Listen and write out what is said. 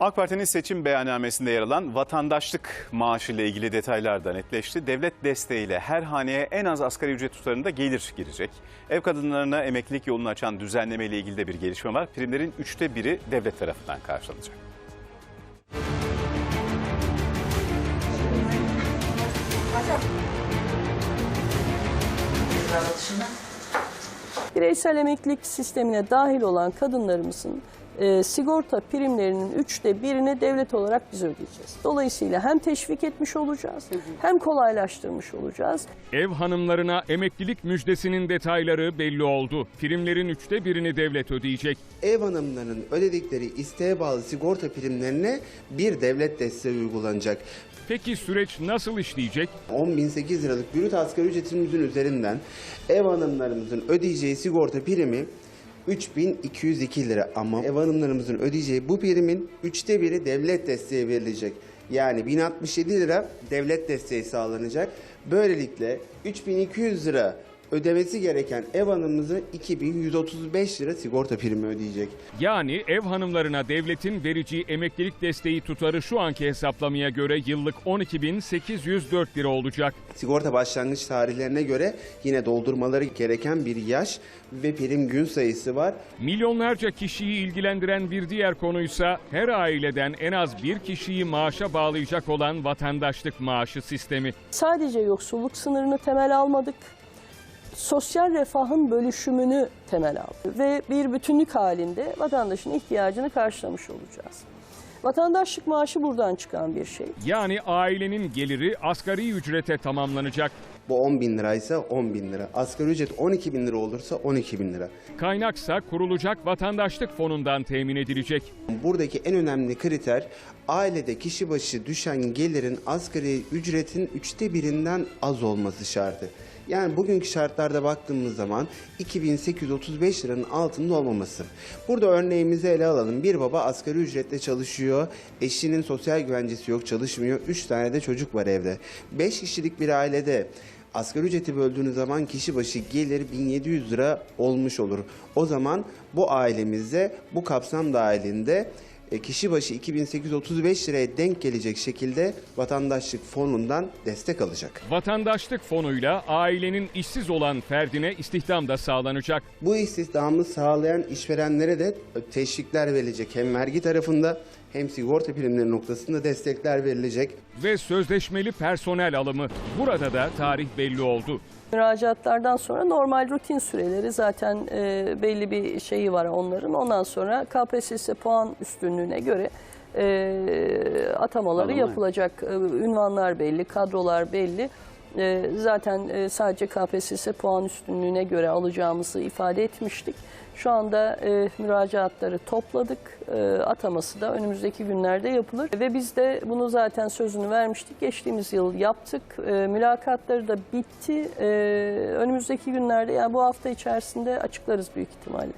AK Parti'nin seçim beyannamesinde yer alan vatandaşlık maaşı ile ilgili detaylar da netleşti. Devlet desteğiyle her haneye en az asgari ücret tutarında gelir girecek. Ev kadınlarına emeklilik yolunu açan düzenleme ile ilgili de bir gelişme var. Primlerin üçte biri devlet tarafından karşılanacak. Bireysel emeklilik sistemine dahil olan kadınlarımızın e, sigorta primlerinin üçte birini devlet olarak biz ödeyeceğiz. Dolayısıyla hem teşvik etmiş olacağız hem kolaylaştırmış olacağız. Ev hanımlarına emeklilik müjdesinin detayları belli oldu. Primlerin üçte birini devlet ödeyecek. ev hanımlarının ödedikleri isteğe bağlı sigorta primlerine bir devlet desteği uygulanacak. Peki süreç nasıl işleyecek? 10.008 liralık brüt asgari ücretimizin üzerinden ev hanımlarımızın ödeyeceği sigorta primi 3202 lira ama ev hanımlarımızın ödeyeceği bu primin üçte biri devlet desteği verilecek. Yani 1067 lira devlet desteği sağlanacak. Böylelikle 3200 lira ödemesi gereken ev hanımımızı 2135 lira sigorta primi ödeyecek. Yani ev hanımlarına devletin vereceği emeklilik desteği tutarı şu anki hesaplamaya göre yıllık 12.804 lira olacak. Sigorta başlangıç tarihlerine göre yine doldurmaları gereken bir yaş ve prim gün sayısı var. Milyonlarca kişiyi ilgilendiren bir diğer konuysa her aileden en az bir kişiyi maaşa bağlayacak olan vatandaşlık maaşı sistemi. Sadece yoksulluk sınırını temel almadık. Sosyal refahın bölüşümünü temel aldık ve bir bütünlük halinde vatandaşın ihtiyacını karşılamış olacağız. Vatandaşlık maaşı buradan çıkan bir şey. Yani ailenin geliri asgari ücrete tamamlanacak. Bu 10 bin liraysa 10 bin lira. Asgari ücret 12 bin lira olursa 12 bin lira. Kaynaksa kurulacak vatandaşlık fonundan temin edilecek. Buradaki en önemli kriter ailede kişi başı düşen gelirin asgari ücretin üçte birinden az olması şartı. Yani bugünkü şartlarda baktığımız zaman 2835 liranın altında olmaması. Burada örneğimizi ele alalım. Bir baba asgari ücretle çalışıyor. Eşinin sosyal güvencesi yok, çalışmıyor. 3 tane de çocuk var evde. 5 kişilik bir ailede Asgari ücreti böldüğünüz zaman kişi başı gelir 1700 lira olmuş olur. O zaman bu ailemizde bu kapsam dahilinde kişi başı 2835 liraya denk gelecek şekilde vatandaşlık fonundan destek alacak. Vatandaşlık fonuyla ailenin işsiz olan ferdine istihdam da sağlanacak. Bu istihdamı sağlayan işverenlere de teşvikler verilecek. Hem vergi tarafında hem sigorta primleri noktasında destekler verilecek. Ve sözleşmeli personel alımı. Burada da tarih belli oldu. Müracaatlardan sonra normal rutin süreleri zaten e, belli bir şeyi var onların. Ondan sonra KPSS puan üstünlüğüne göre e, atamaları yapılacak. E, ünvanlar belli, kadrolar belli. E, zaten e, sadece KPSS puan üstünlüğüne göre alacağımızı ifade etmiştik. Şu anda e, müracaatları topladık. E, ataması da önümüzdeki günlerde yapılır. Ve biz de bunu zaten sözünü vermiştik. Geçtiğimiz yıl yaptık. E, mülakatları da bitti. E, önümüzdeki günlerde yani bu hafta içerisinde açıklarız büyük ihtimalle.